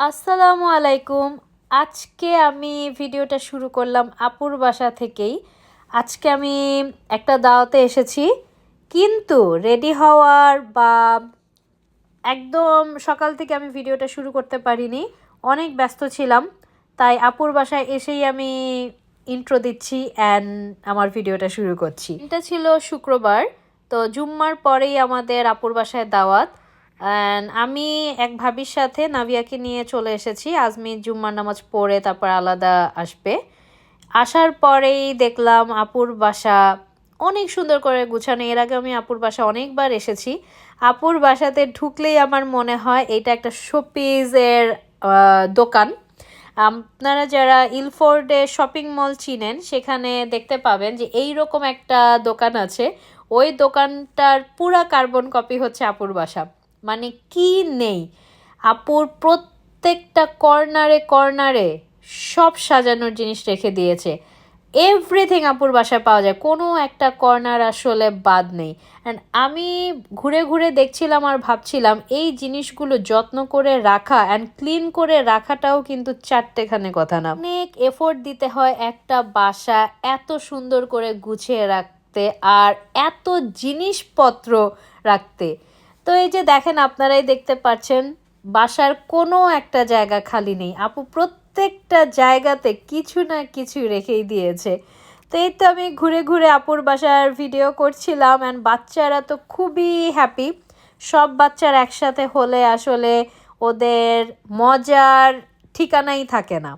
আসসালামু আলাইকুম। আজকে আমি ভিডিওটা শুরু করলাম আপুর বাসা থেকেই। আজকে আমি একটা দাওয়াতে এসেছি। কিন্তু রেডি হওয়ার বা একদম সকাল থেকে আমি ভিডিওটা শুরু করতে পারিনি। অনেক ব্যস্ত ছিলাম। তাই আপুর বাসায় এসেই আমি ইন্ট্রো দিচ্ছি অ্যান্ড আমার ভিডিওটা শুরু করছি। এটা ছিল শুক্রবার। তো জুম্মার পরেই আমাদের আপুর বাসায় দাওয়াত। আমি এক ভাবির সাথে নাভিয়াকে নিয়ে চলে এসেছি। আজমি জুম্মার নামাজ পড়ে তারপর আলাদা আসবে। আসার পরেই দেখলাম আপুর বাসা অনেক সুন্দর করে গুছানো। এর আগে আমি আপুর বাসা অনেকবার এসেছি। আপুর বাসাতে ঢুকলেই আমার মনে হয় এটা একটা শোপিসের দোকান। আপনারা যারা ইলফোর্ডে শপিং মল চিনেন, সেখানে দেখতে পাবেন যে এই রকম একটা দোকান আছে। ওই দোকানটার পুরা কার্বন কপি হচ্ছে আপুর বাসা। মানে কি নেই? আপুর প্রত্যেকটা কর্নারে কর্নারে সব সাজানোর জিনিস রেখে দিয়েছে। এভরিথিং আপুর বাসায় পাওয়া যায়। কোনো একটা কর্নার আসলে বাদ নেই। অ্যান্ড আমি ঘুরে ঘুরে দেখছিলাম আর ভাবছিলাম, এই জিনিসগুলো যত্ন করে রাখা অ্যান্ড ক্লিন করে রাখাটাও কিন্তু চারটেখানে কথা না। অনেক এফোর্ট দিতে হয় একটা বাসা এত সুন্দর করে গুছিয়ে রাখতে আর এত জিনিসপত্র রাখতে। তো এই যে দেখেন আপনারাই দেখতে পাচ্ছেন, বাসার কোনো একটা জায়গা খালি নেই। আপু প্রত্যেকটা জায়গাতে কিছু না কিছু রেখেই দিয়েছে। তো এই তো আমি ঘুরে ঘুরে আপুর বাসার ভিডিও করছিলাম অ্যান্ড বাচ্চারা তো খুবই হ্যাপি সব বাচ্চার একসাথে হলে আসলে ওদের মজার ঠিকানাই থাকে না।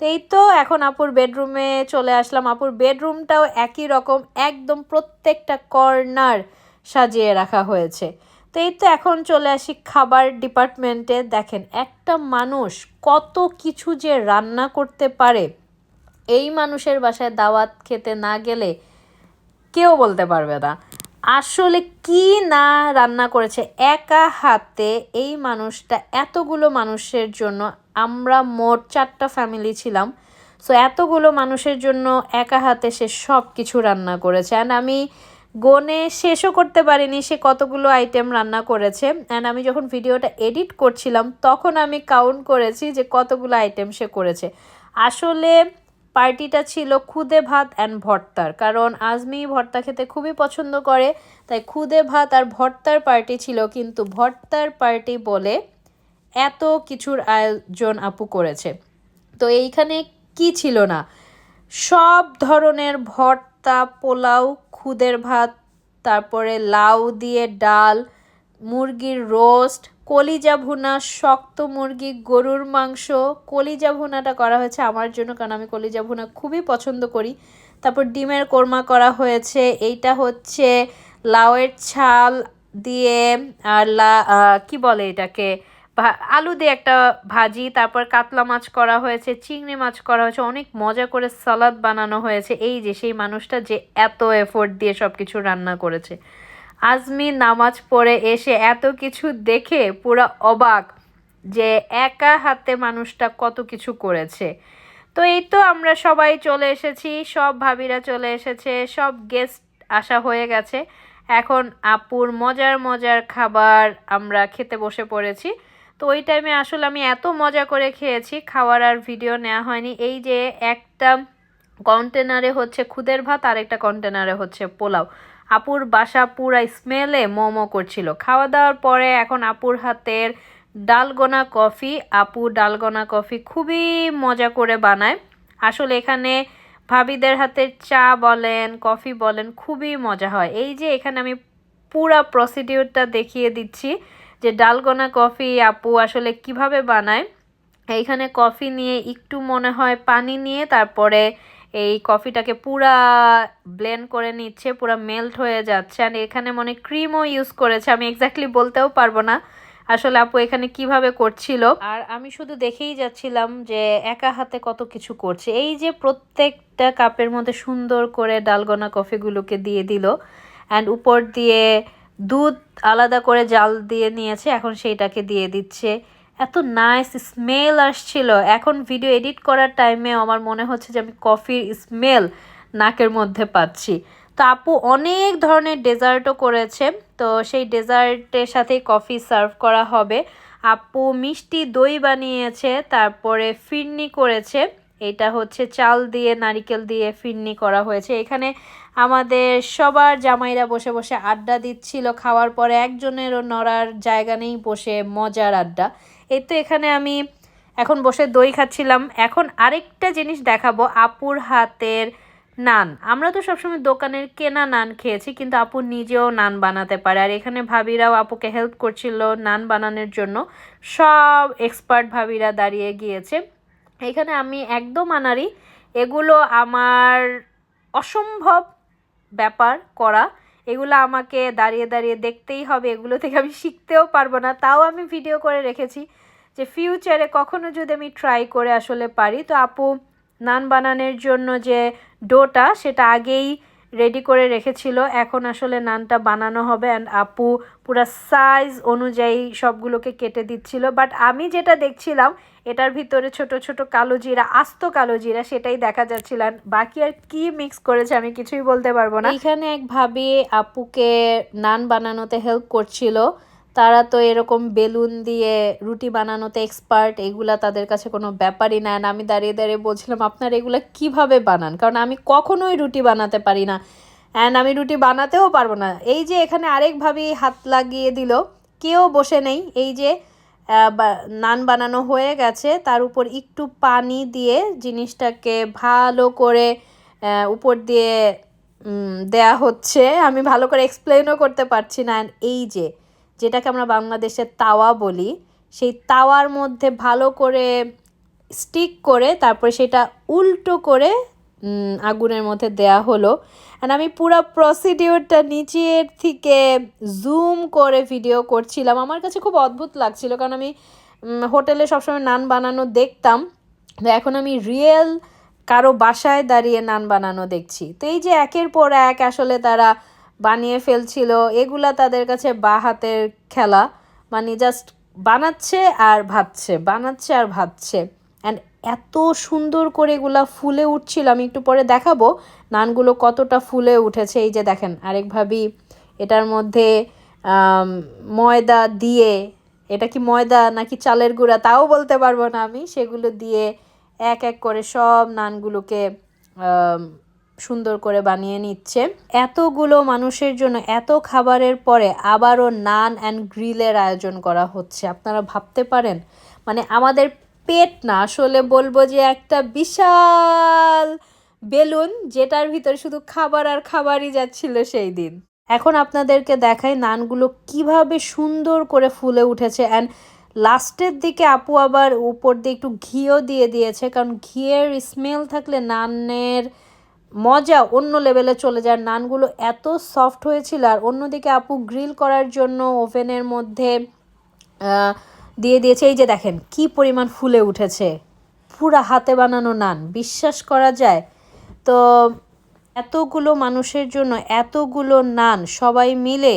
তো এই তো এখন আপুর বেডরুমে চলে আসলাম। আপুর বেডরুমটাও একই রকম, একদম প্রত্যেকটা কর্নার সাজিয়ে রাখা হয়েছে। তো এই তো এখন চলে আসি খাবার ডিপার্টমেন্টে। দেখেন, একটা মানুষ কত কিছু যে রান্না করতে পারে, এই মানুষের বাসায় দাওয়াত খেতে না গেলে কেউ বলতে পারবে না। আসলে কি না রান্না করেছে? একা হাতে এই মানুষটা, এতগুলো মানুষের জন্য আমরা মোট চারটা ফ্যামিলি ছিলাম। সো এতগুলো মানুষের জন্য একা হাতে সে সব কিছু রান্না করেছে। অ্যান্ড আমি গনে শেষও করতে পারিনি, সে কতগুলো আইটেম রান্না করেছে। অ্যান্ড আমি যখন ভিডিওটা এডিট করছিলাম, তখন আমি কাউন্ট করেছি যে কতগুলো আইটেম সে করেছে। আসলে পার্টিটা ছিল খুদে ভাত অ্যান্ড ভর্তার, কারণ আজমি ভর্তা খেতে খুবই পছন্দ করে, তাই খুদে ভাত আর ভর্তার পার্টি ছিল, কিন্তু ভর্তার পার্টি বলে এত কিছুর আয়োজন আপু করেছে। তো এইখানে কি ছিল না? সব ধরনের ভর্তা পোলাও, খুদের ভাত, তারপরে লাউ দিয়ে ডাল, মুরগির রোস্ট, কলিজা ভুনা, শক্ত মুরগি, গরুর মাংস। কলিজা ভুনাটা করা হয়েছে আমার জন্য কারণ আমি কলিজা ভুনা খুবই পছন্দ করি। তারপর ডিমের কোরমা করা হয়েছে। এইটা হচ্ছে লাউয়ের ছাল দিয়ে আর লা কি বলে এটাকে? আলু দিয়ে একটা ভাজি, তারপর কাতলা মাছ করা হয়েছে, চিংড়ি মাছ করা হয়েছে, অনেক মজা করে সালাদ বানানো হয়েছে। এই যে, সেই মানুষটা যে এত এফোর্ট দিয়ে সব কিছু রান্না করেছে। আজমি নামাজ পড়ে এসে এত কিছু দেখে পুরো অবাক যে একা হাতে মানুষটা কত কিছু করেছে। তো এই তো আমরা সবাই চলে এসেছি, সব ভাবিরা চলে এসেছে, সব গেস্ট আসা হয়ে গেছে। এখন আপুর মজার মজার খাবার আমরা খেতে বসে পড়েছি। তো ওই টাইমে আসলে আমি এত মজা করে খেয়েছি, খাওয়ার আর ভিডিও নেওয়া হয়নি। এই যে একটা কন্টেনারে হচ্ছে খুদের ভাত আর একটা কন্টেনারে হচ্ছে পোলাও। আপুর বাসা পুরা স্মেলে মোমো করছিল। খাওয়া দাওয়ার পরে এখন আপুর হাতের ডালগোনা কফি আপু ডালগোনা কফি খুবই মজা করে বানায়। আসলে এখানে ভাবিদের হাতের চা বলেন কফি বলেন খুবই মজা হয়। এই যে এখানে আমি পুরা প্রসিডিউরটা দেখিয়ে দিচ্ছি। যে ডালগোনা কফি আপু আসলে কীভাবে বানায়, এইখানে কফি নিয়ে একটু মনে হয় পানি নিয়ে তারপরে এই কফিটাকে পুরা ব্লেন্ড করে নিচ্ছে, পুরা মেল্ট হয়ে যাচ্ছে। আর এখানে মনে ক্রিমও ইউজ করেছে, আমি এক্স্যাক্টলি বলতেও পারব না আসলে আপু এখানে কীভাবে করছিল। আর আমি শুধু দেখেই যাচ্ছিলাম যে একা হাতে কত কিছু করছে। এই যে প্রত্যেকটা কাপের মধ্যে সুন্দর করে ডালগোনা কফিগুলোকে দিয়ে দিল। অ্যান্ড উপর দিয়ে দুধ আলাদা করে জাল দিয়ে নিয়েছে, এখন সেইটাকে দিয়ে দিচ্ছে। এত নাইস স্মেল আসছিল। এখন ভিডিও এডিট করার টাইমে আমার মনে হচ্ছে যে আমি কফির স্মেল নাকের মধ্যে পাচ্ছি। তো আপু অনেক ধরনের ডেজার্টও করেছে, তো সেই ডেজার্টের সাথেই কফি সার্ভ করা হবে। আপু মিষ্টি দই বানিয়েছে, তারপরে ফিরনি করেছে। এটা হচ্ছে চাল দিয়ে, নারিকেল দিয়ে ফিরনি করা হয়েছে। এখানে আমাদের সবার জামাইরা বসে বসে আড্ডা দিচ্ছিল। খাওয়ার পরে একজনেরও নড়ার জায়গা নেই, বসে মজার আড্ডা। এই তো এখানে আমি এখন বসে দই খাচ্ছিলাম। এখন আরেকটা জিনিস দেখাবো, আপুর হাতের নান। আমরা তো সবসময় দোকানের কেনা নান খেয়েছি, কিন্তু আপু নিজেও নান বানাতে পারে। আর এখানে ভাবিরাও আপুকে হেল্প করছিল নান বানানোর জন্য। সব এক্সপার্ট ভাবিরা দাঁড়িয়ে গিয়েছে। এখানে আমি একদম আনারি এগুলো আমার অসম্ভব ব্যাপার করা। এগুলো আমাকে দাঁড়িয়ে দাঁড়িয়ে দেখতেই হবে। এগুলো থেকে আমি শিখতেও পারব না। তাও আমি ভিডিও করে রেখেছি যে ফিউচারে কখনো যদি আমি ট্রাই করে আসলে পারি। তো আপু, নান বানানোর জন্য যে ডোটা সেটা আগেই রেডি করে রেখেছিল। এখন আসলে নানটা বানানো হবে অ্যান্ড আপু পুরো সাইজ অনুযায়ী সবগুলোকে কেটে দিচ্ছিল। বাট আমি যেটা দেখছিলাম, এটার ভিতরে ছোট ছোট কালো জিরা, আস্ত কালো জিরা, সেটাই দেখা যাচ্ছিল বাকি আর কি মিক্স করেছে আমি কিছুই বলতে পারব না। এখানে একভাবে আপুকে নান বানানোতে হেল্প করছিল। তারা তো এরকম বেলুন দিয়ে রুটি বানানোতে এক্সপার্ট এগুলা তাদের কাছে কোনো ব্যাপারই না। আমি দাঁড়িয়ে দাঁড়িয়ে বলছিলাম, আপনারা এগুলা কীভাবে বানান? কারণ আমি কখনোই রুটি বানাতে পারি না। অ্যান্ড আমি রুটি বানাতেও পারব না। এই যে এখানে আরেকভাবেই হাত লাগিয়ে দিল, কেউ বসে নেই। এই যে নান বানানো হয়ে গেছে, তার উপর একটু পানি দিয়ে জিনিসটাকে ভালো করে উপর দিয়ে দেয়া হচ্ছে। আমি ভালো করে এক্সপ্লেনও করতে পারছি না। এই যে যেটাকে আমরা বাংলাদেশে তাওয়া বলি, সেই তাওয়ার মধ্যে ভালো করে স্টিক করে তারপরে সেটা উল্টো করে আগুনের মধ্যে দেয়া হলো। আর আমি পুরো প্রসিডিওরটা নিচের থেকে জুম করে ভিডিও করছিলাম। আমার কাছে খুব অদ্ভুত লাগছিল কারণ আমি হোটেলে সবসময় নান বানানো দেখতাম। এখন আমি রিয়েল কারও বাসায় দাঁড়িয়ে নান বানানো দেখছি। তো এই যে একের পর এক আসলে তারা বানিয়ে ফেলছিল। এগুলা তাদের কাছে বা হাতের খেলা। মানে জাস্ট বানাচ্ছে আর ভাবছে, বানাচ্ছে আর ভাবছে। অ্যান্ড এত সুন্দর করে এগুলা ফুলে উঠছিল, আমি একটু পরে দেখাবো নানগুলো কতটা ফুলে উঠেছে। এই যে দেখেন আরেকভাবেই এটার মধ্যে ময়দা দিয়ে, এটা কি ময়দা নাকি চালের গুঁড়া তাও বলতে পারব না আমি, সেগুলো দিয়ে এক এক করে সব নানগুলোকে সুন্দর করে বানিয়ে নিচ্ছে। এতগুলো মানুষের জন্য এত খাবারের পরে আবারও নান অ্যান্ড গ্রিলের আয়োজন করা হচ্ছে। আপনারা ভাবতে পারেন মানে আমাদের পেট না, আসলে বলব যে একটা বিশাল বেলুন যেটার ভিতরে শুধু খাবার আর খাবারই যাচ্ছিল সেই দিন। এখন আপনাদেরকে দেখাই নানগুলো কীভাবে সুন্দর করে ফুলে উঠেছে। অ্যান্ড লাস্টের দিকে আপু আবার উপর দিয়ে একটু ঘিও দিয়ে দিয়েছে, কারণ ঘিয়ের স্মেল থাকলে নানের মজা অন্য লেভেলে চলে যায়। নানগুলো এত সফট হয়েছিল আর অন্যদিকে আপু গ্রিল করার জন্য ওভেনের মধ্যে দিয়ে দিয়েছে। এই যে দেখেন, কি পরিমাণ ফুলে উঠেছে। পুরা হাতে বানানো নান, বিশ্বাস করা যায়। তো এতগুলো মানুষের জন্য এতগুলো নান সবাই মিলে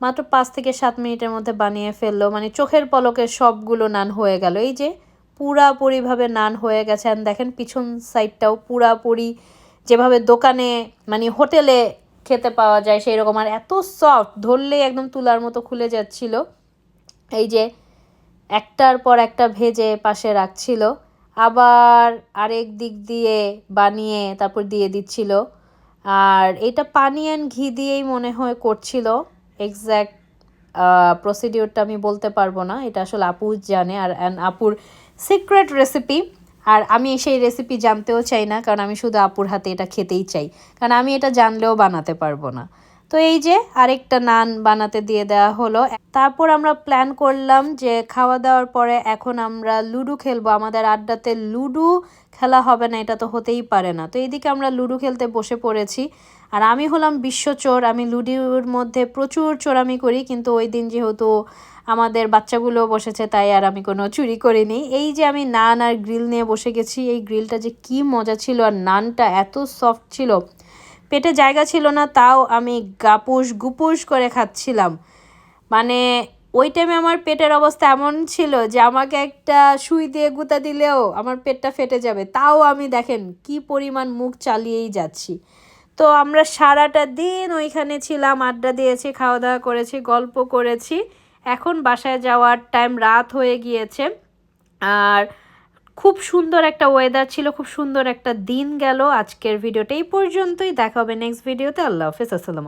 মাত্র পাঁচ থেকে সাত মিনিটের মধ্যে বানিয়ে ফেলল। মানে চোখের পলকে সবগুলো নান হয়ে গেল। এই যে পুরাপুরিভাবে নান হয়ে গেছে। দেখেন, পিছন সাইডটাও পুরাপুরি যেভাবে দোকানে মানে হোটেলে খেতে পাওয়া যায় সেই রকম আর এত সফট ধরলেই একদম তুলার মতো খুলে যাচ্ছিল। এই যে একটার পর একটা ভেজে পাশে রাখছিল। আবার আরেক দিক দিয়ে বানিয়ে তারপর দিয়ে দিচ্ছিল। আর এটা পানি অ্যান্ড ঘি দিয়েই মনে হয় করছিল। এক্স্যাক্ট প্রসিডিওরটা আমি বলতে পারব না। এটা আসলে আপু জানে। আর অ্যান্ড আপুর সিক্রেট রেসিপি আর আমি সেই রেসিপি জানতেও চাই না, কারণ আমি শুধু আপুর হাতে এটা খেতেই চাই। কারণ আমি এটা জানলেও বানাতে পারব না। তো এই যে আরেকটা নান বানাতে দিয়ে দেওয়া হলো। তারপর আমরা প্ল্যান করলাম যে খাওয়া দাওয়ার পরে এখন আমরা লুডো খেলব। আমাদের আড্ডাতে লুডো খেলা হবে না, এটা তো হতেই পারে না। তো এইদিকে আমরা লুডো খেলতে বসে পড়েছি। আর আমি হলাম বিশ্ব চোর। আমি লুডোর মধ্যে প্রচুর চোরামি করি, কিন্তু ওই দিন যেহেতু আমাদের বাচ্চাগুলো বসেছে, তাই আর আমি কোনো চুরি করিনি। এই যে আমি নান আর গ্রিল নিয়ে বসে গেছি, এই গ্রিলটা যে কি মজা ছিল আর নানটা এত সফট ছিল। পেটে জায়গা ছিল না, তাও আমি গাপুস গুপুস করে খাচ্ছিলাম। মানে ওই টাইমে আমার পেটের অবস্থা এমন ছিল যে আমাকে একটা সুই দিয়ে গুঁতা দিলেও আমার পেটটা ফেটে যাবে। তাও আমি দেখেন কি পরিমাণ মুখ চালিয়েই যাচ্ছি। তো আমরা সারাটা দিন ওইখানে ছিলাম, আড্ডা দিয়েছি খাওয়া দাওয়া করেছি, গল্প করেছি। এখন বাসায় যাওয়ার টাইম রাত হয়ে গিয়েছে। আর খুব সুন্দর একটা ওয়েদার ছিল, খুব সুন্দর একটা দিন গেল। আজকের ভিডিওটা এই পর্যন্তই। দেখা হবে নেক্সট ভিডিওতে আল্লাহ হাফিজ। আসসালাম